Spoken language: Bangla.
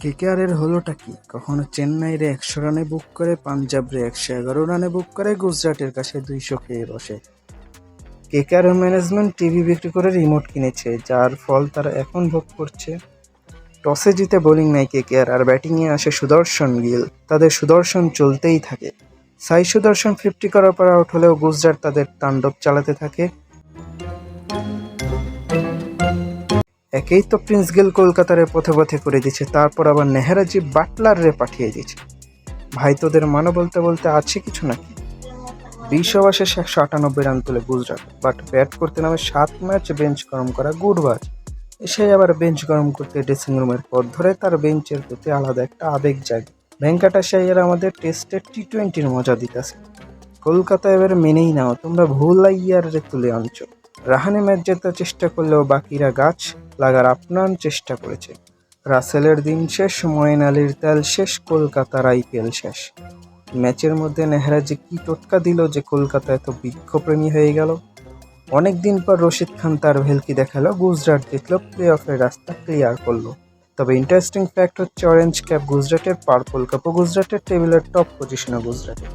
কেকেআরের হলোটা কি? কখনো চেন্নাইরে একশো রানে বুক করে, পাঞ্জাবরে একশো এগারো রানে বুক করে, গুজরাটের কাছে দুইশো খেয়ে বসে। কেকেআরের ম্যানেজমেন্ট টিভি বিক্রি করে রিমোট কিনেছে, যার ফল তারা এখন ভোগ করছে। টসে জিতে বোলিং নেয় কেকেআর, আর ব্যাটিংয়ে আসে সুদর্শন গিল। তাদের সুদর্শন চলতেই থাকে। সাই সুদর্শন ফিফটি করার পর আউট হলেও গুজরাট তাদের তাণ্ডব চালাতে থাকে। একেই তো প্রিন্স গেল কলকাতারে পথে পথে করে দিচ্ছে তারপর আবার নেহরাজি বাটলারে পাঠিয়ে দিচ্ছে ভাই, তোদের মানে বলতে বলতে আছে কিছু নাকি? বিশ ওভার একশো আটানব্বই রান তুলে গুজরাট বাট ব্যাট করতে নামে সাত ম্যাচ বেঞ্চ গরম করা গুডবাজ। এসে আবার বেঞ্চ গরম করতে ড্রেসিং রুমের পথ ধরে তার বেঞ্চের প্রতি আলাদা একটা আবেগ জাগে। ভেঙ্কাটাশাইয়ের আমাদের টেস্টের টি টোয়েন্টির মজা দিতেছে। কলকাতা এবার মেনেই নাও, তোমরা ভুল ইয়ারে তুলে আনছো। রাহানে ম্যাচ জেতার চেষ্টা করলেও বাকিরা গাছ লাগার আপ্রাণ চেষ্টা করেছে। রাসেলের দিন শেষ ময়েন আলীর তেল শেষ, কলকাতার আইপিএল শেষ। ম্যাচের মধ্যে নেহরাজি কি টোটকা দিল, যে কলকাতা এত বৃক্ষপ্রেমী হয়ে গেল। অনেক দিন পর রশিদ খান তার ভেলকি দেখাল, গুজরাট জিতলো প্লে অফের রাস্তা ক্লিয়ার করল। তবে ইন্টারেস্টিং ফ্যাক্ট হচ্ছে অরেঞ্জ ক্যাপ গুজরাটের পার্পল কাপও গুজরাটের টেবিলের টপ পজিশনে গুজরাটের।